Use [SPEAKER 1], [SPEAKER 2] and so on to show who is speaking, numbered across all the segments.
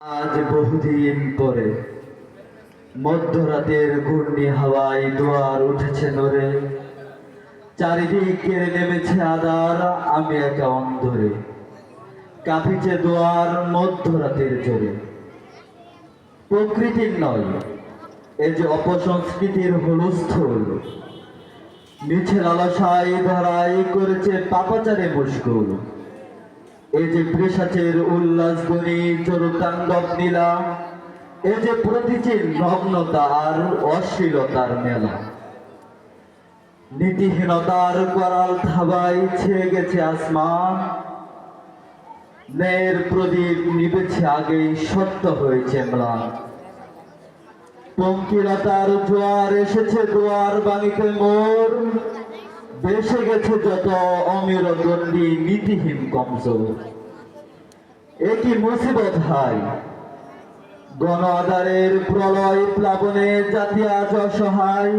[SPEAKER 1] আজ বহুদিন পরে মধ্যরাতের ঘূর্ণি হাওয়ায় দুয়ার উঠেছে নরে চারিদিক নেমেছে আদার আমি একা অন্ধরে। কাঁপিছে দুয়ার মধ্যরাতের জোরে। প্রকৃতির নয়, এ যে অপসংস্কৃতির হুলস্থুল। মিছে লালসায় ধরাই করেছে পাপাচারে মুশকুল। এই যে বৃষাচের উল্লাস গণি চরুতাণ্ডব নীলা, এই যে প্রতিচির নগ্নতা অশ্লীলতার মেলা। নীতিহীনতার করাল থাবাই ছেয়ে গেছে আসমান। ন্যায়ের প্রদীপ নিবেছে আগেই সত্য হয়েছে ম্লান। পঙ্কিলতার জোয়ার এসেছে দুয়ার বাণীতে মোর। বেসে গেছে যত অমির দণ্ডী নীতিহীন কমজোর। একই মুসিবত হাই। গণ আধারের প্রলয় প্লাবনে জাতি আজ অসহায়।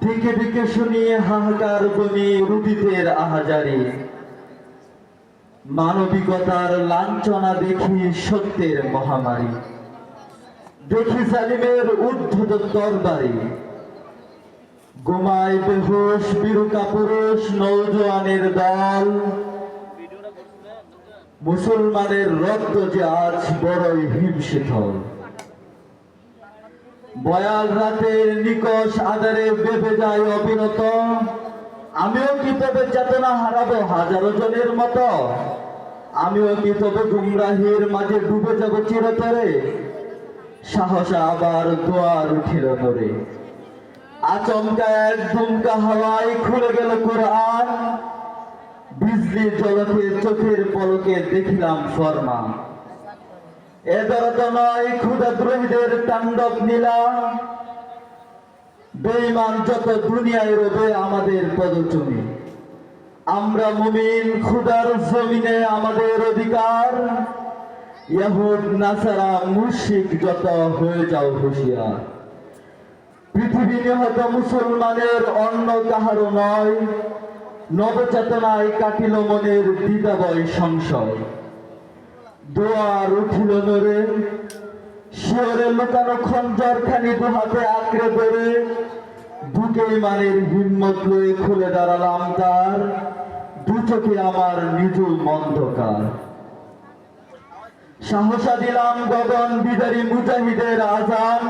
[SPEAKER 1] দিকে দিকে শুনিয়ে হাহাকার বনি রুদিতের আহাজারি। মানবিকতার লাঞ্ছনা দেখি সত্যের মহামারী। দেখি জালিমের উদ্ধত তরবারি গোমায় বেহুশ বিরুকা পুরুষ নৌজওয়ানের দল। মুসলমানের রক্ত যে আজ বড়ই হিমশীতল। বয়াল রাতের নিকশ আদারে বেঁপে যায় অবিরত। আমিও কি তবে চেতনা হারাবো হাজারো জনের মতো? আমিও কি তবে গুমরাহির মাঝে ডুবে যাব চিরতরে? সাহস আবার দোয়ার উঠিল ধরে আচমকা এক দুমকা হাওয়ায় খুলে গেল কোরআন। বিজলি জলকে চোখের পলকে দেখিলাম ফরমা এদের তো নয় ক্ষুদা দ্রোহীদের তাণ্ডব নিলাম বেঈমান যত দুনিয়ায় রবে আমাদের পদচুমি আমরা মুমিন খুদার জমিনে আমাদের অধিকার। ইহুদ নাসারা মুশিক যত হয়ে যাও হুঁশিয়ার। পৃথিবী নিহত মুসলমানের অন্য কাহারও নয়, নবচেতনায় কাটিল মনের দ্বিধাবয় সংশয়। দোয়ার উঠিল নরে শিওরে লুকানো খঞ্জর খানি দুহাতে আঁকড়ে ধরে, বুকে মানের হিম্মত লয়ে খুলে দাঁড়ালাম তার, দু চোখে আমার নিজুল মন্ধকার সাহসা দিলাম গগন বিদারী মুজাহিদের আজান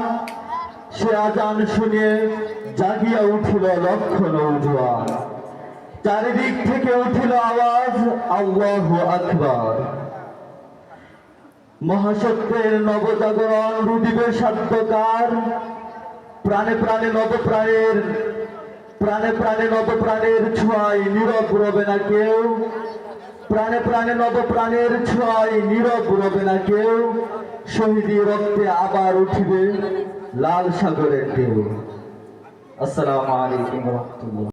[SPEAKER 1] সে আজান শুনে জাগিয়া উঠিল চারিদিক থেকে উঠিল আওয়াজ, আল্লাহ আকবার। মহাসত্যের নবজাগরণ রুদিবের সাধ্যকার। প্রাণে প্রাণে নবপ্রাণের, প্রাণে প্রাণে নবপ্রাণের ছোঁয়ায় নীরব রবে না কেউ। প্রাণে প্রাণে নবপ্রাণের ছোঁয়ায় নীরব রবে না কেউ। শহীদি রক্তে আবার উঠিবে। লাল সাগরের ঢেউ। আসসালামু আলাইকুম রহমতুল্লাহ।